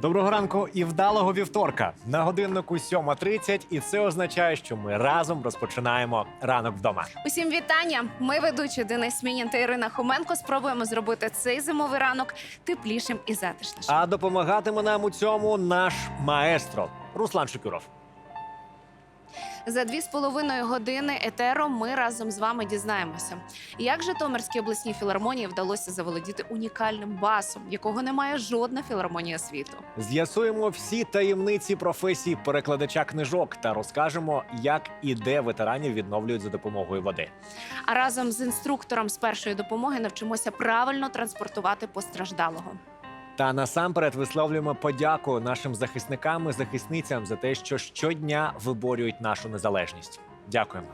Доброго ранку і вдалого вівторка. На годиннику 7.30, і це означає, що ми разом розпочинаємо ранок вдома. Усім вітання! Ми ведучі Денис Мінін та Ірина Хоменко. Спробуємо зробити цей зимовий ранок теплішим і затишнішим. А допомагатиме нам у цьому наш маестро Руслан Шукюров. За дві з половиною години етеро ми разом з вами дізнаємося, як Житомирській обласній філармонії вдалося заволодіти унікальним басом, якого немає жодна філармонія світу. З'ясуємо всі таємниці професії перекладача книжок та розкажемо, як і де ветеранів відновлюють за допомогою води. А разом з інструктором з першої допомоги навчимося правильно транспортувати постраждалого. Та насамперед висловлюємо подяку нашим захисникам і захисницям за те, що щодня виборюють нашу незалежність. Дякуємо.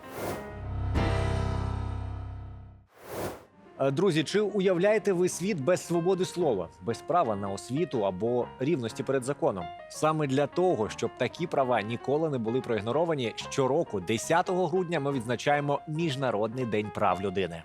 Е, Друзі, чи уявляєте ви світ без свободи слова, без права на освіту або рівності перед законом? Саме для того, щоб такі права ніколи не були проігноровані, щороку, 10 грудня, ми відзначаємо Міжнародний день прав людини.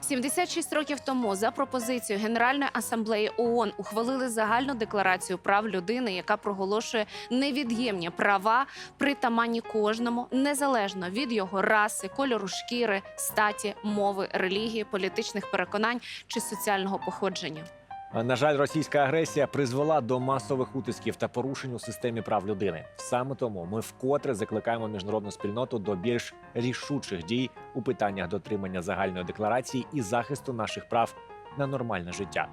76 років тому за пропозицією Генеральної асамблеї ООН ухвалили загальну декларацію прав людини, яка проголошує невід'ємні права, притаманні кожному, незалежно від його раси, кольору шкіри, статі, мови, релігії, політичних переконань чи соціального походження. На жаль, російська агресія призвела до масових утисків та порушень у системі прав людини. Саме тому ми вкотре закликаємо міжнародну спільноту до більш рішучих дій у питаннях дотримання загальної декларації і захисту наших прав на нормальне життя.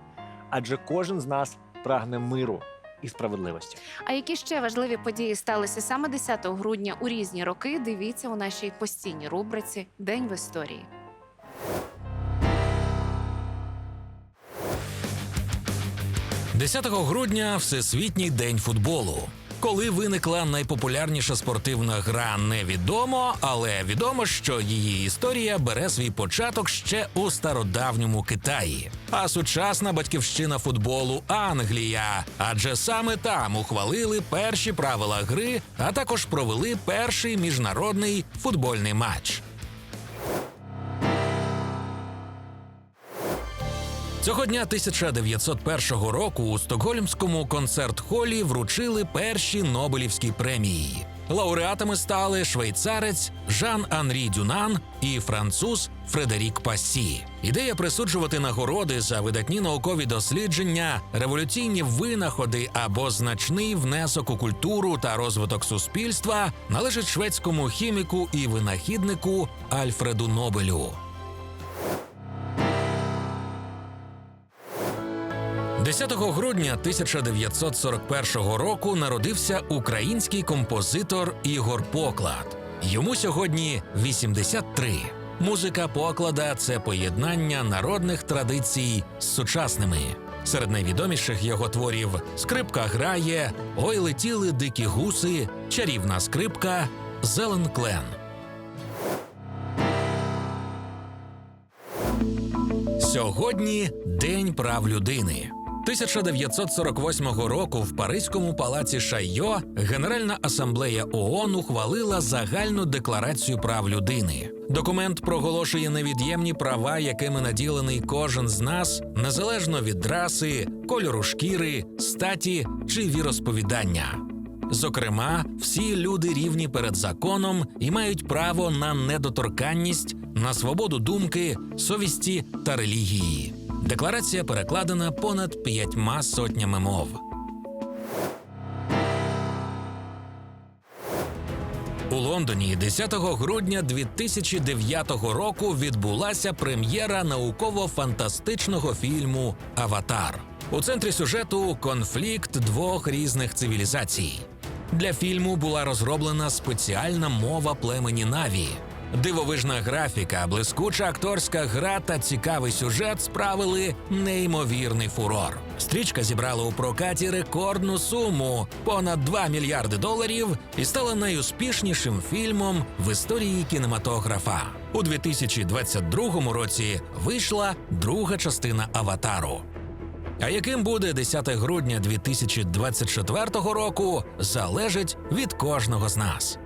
Адже кожен з нас прагне миру і справедливості. А які ще важливі події сталися саме 10 грудня у різні роки? Дивіться у нашій постійній рубриці День в історії. – 10 грудня Всесвітній день футболу. Коли виникла найпопулярніша спортивна гра, невідомо, але відомо, що її історія бере свій початок ще у стародавньому Китаї. А сучасна батьківщина футболу Англія. Адже саме там ухвалили перші правила гри, а також провели перший міжнародний футбольний матч. Цього дня 1901 року у стокгольмському концерт-холі вручили перші Нобелівські премії. Лауреатами стали швейцарець Жан Анрі Дюнан і француз Фредерік Пассі. Ідея присуджувати нагороди за видатні наукові дослідження, революційні винаходи або значний внесок у культуру та розвиток суспільства належить шведському хіміку і винахіднику Альфреду Нобелю. 10 грудня 1941 року народився український композитор Ігор Поклад. Йому сьогодні 83. Музика поклада це поєднання народних традицій з сучасними. Серед найвідоміших його творів скрипка грає, ой летіли дикі гуси, чарівна скрипка, зелен клен. Сьогодні День прав людини. 1948 року в Паризькому палаці Шайо Генеральна асамблея ООН ухвалила загальну декларацію прав людини. Документ проголошує невід'ємні права, якими наділений кожен з нас, незалежно від раси, кольору шкіри, статі чи віросповідання. Зокрема, всі люди рівні перед законом і мають право на недоторканність, на свободу думки, совісті та релігії. Декларація перекладена понад п'ятьма сотнями мов. У Лондоні 10 грудня 2009 року відбулася прем'єра науково-фантастичного фільму Аватар. У центрі сюжету конфлікт двох різних цивілізацій. Для фільму була розроблена спеціальна мова племені Наві. Дивовижна графіка, блискуча акторська гра та цікавий сюжет справили неймовірний фурор. Стрічка зібрала у прокаті рекордну суму понад 2 мільярди доларів і стала найуспішнішим фільмом в історії кінематографа. У 2022 році вийшла друга частина аватару. А яким буде 10 грудня 2024 року, залежить від кожного з нас.